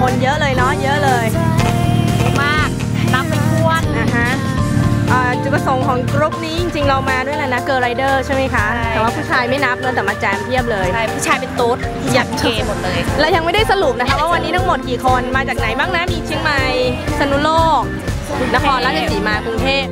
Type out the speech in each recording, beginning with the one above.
คนเยอะเลยเนาะเยอะเลยมากนับเป็นทวนนะฮะอ่าจุดประสงค์ของกรุ๊ปนี้จริงๆเรามาด้วยแหละนะเกิร์ลไรเดอร์ใช่ไหมคะแต่ว่าผู้ชายไม่นับเนอะแต่มาแจมเพียบเลยใช่ผู้ชายเป็นตุ๊ดอยากเคหมดเลยเรายังไม่ได้สรุปนะคะว่าวันนี้ทั้งหมดกี่คนมาจากไหนบ้างนะมีเชียงใหม่สนุโลกนครราชสีมากรุงเทพ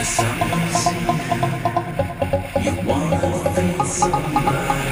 the here. You wanna feel somebody.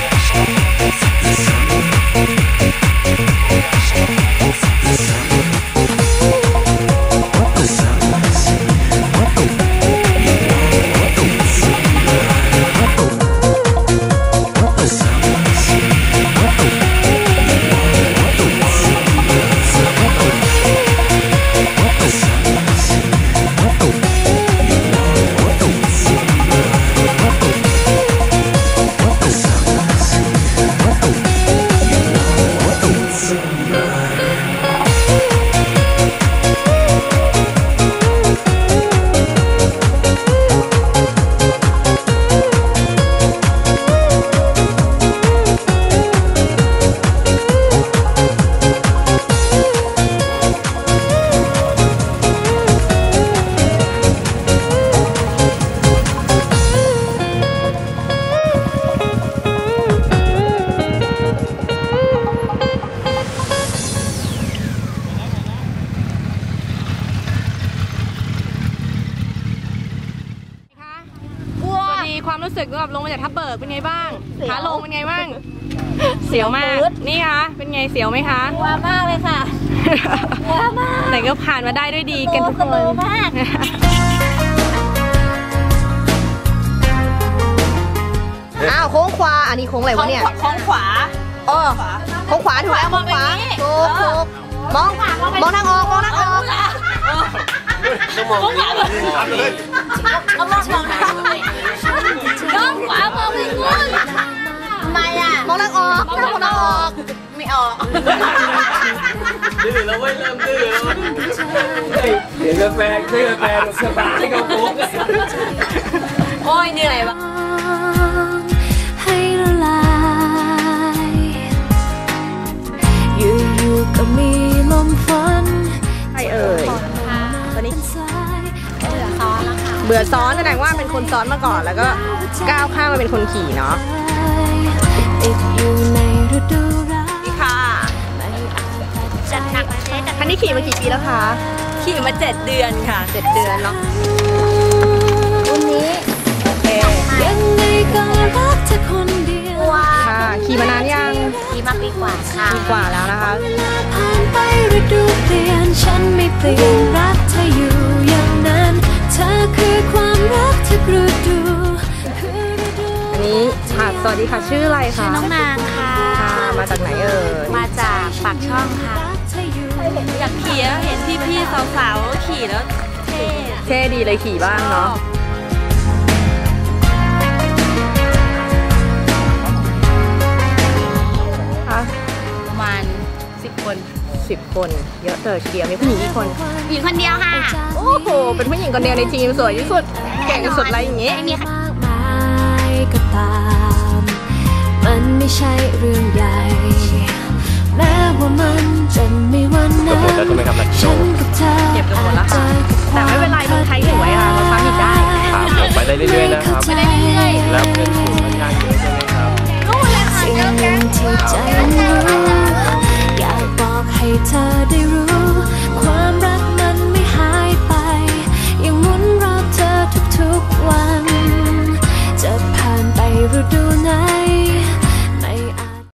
Thank มาจากทับเบิกเป็นไงบ้าง ขาลงเป็นไงบ้าง เสียวมาก นี่คะ เป็นไงเสียวไหมคะกลัวมากเลยค่ะกลัวมากแต่ก็ผ่านมาได้ด้วยดีกันทุกคนกลัวมากอ้าวโค้งขวา อันนี้โค้งอะไรวะเนี่ยของขวาเออโค้งขวาถูกแล้วโค้งขวาถูกถูกมองมองทางออกมองทางออกของขวามองเลยเอามองมองทางน้องขวา มองไปนู่นทำไมอะมองทางออกมองทางออกไม่ออกดื้อแเบื่อซ้อนแสดงว่าเป็นคนซ้อนมาก่อน แล้วก็ก้าวข้ามมาเป็นคนขี่เนาะติดอยู่ในฤดูร้ายนี่ค่ะจัดหนักเลยจัดคันนี้ขี่มากี่ปีแล้วคะ ขี่มาเจ็ดเดือนค่ะเจ็ดเดือนเนาะรุ่นนี้โอเคยังไงก็รักเธอคนเดียวค่ะขี่มานานยังขี่มาปีกว่าค่ะปีกว่าแล้วนะคะเวลาผ่านไปฤดูเปลี่ยนฉันไม่เปลี่ยนรักเธออยู่อย่างนั้นเธ อคือความรักทุกฤดูคือฤดูอันนี้ค่ะสวัสดีค่ะชื่ออะไรคะน้องนางค่ะ ค่ะมาจากไหนเอ่ยมาจากปากช่องค่ะรักเธออยู่อยากขี่แล้วเห็นพี่ๆสาวๆขี่แล้วเท่เท่ดีเลยขี่บ้างเนาะค่ะ 10 คน เยอะเตอเชียร์มีผู้หญิงกี่คนผู้หญิงคนเดียวค่ะ โอ้โห เป็นผู้หญิงคนเดียวในทีมสวยที่สุดแก่งสุดอะไรอย่างเงี้มีค่ะเแกับเบนแล้วค่ะ แต่ไม่เป็นไรมึงใช้อยู่ไว้ค่ะเราฟังอีกได้ครับไปได้เรื่อยๆนะครับไปได้เรื่อยๆ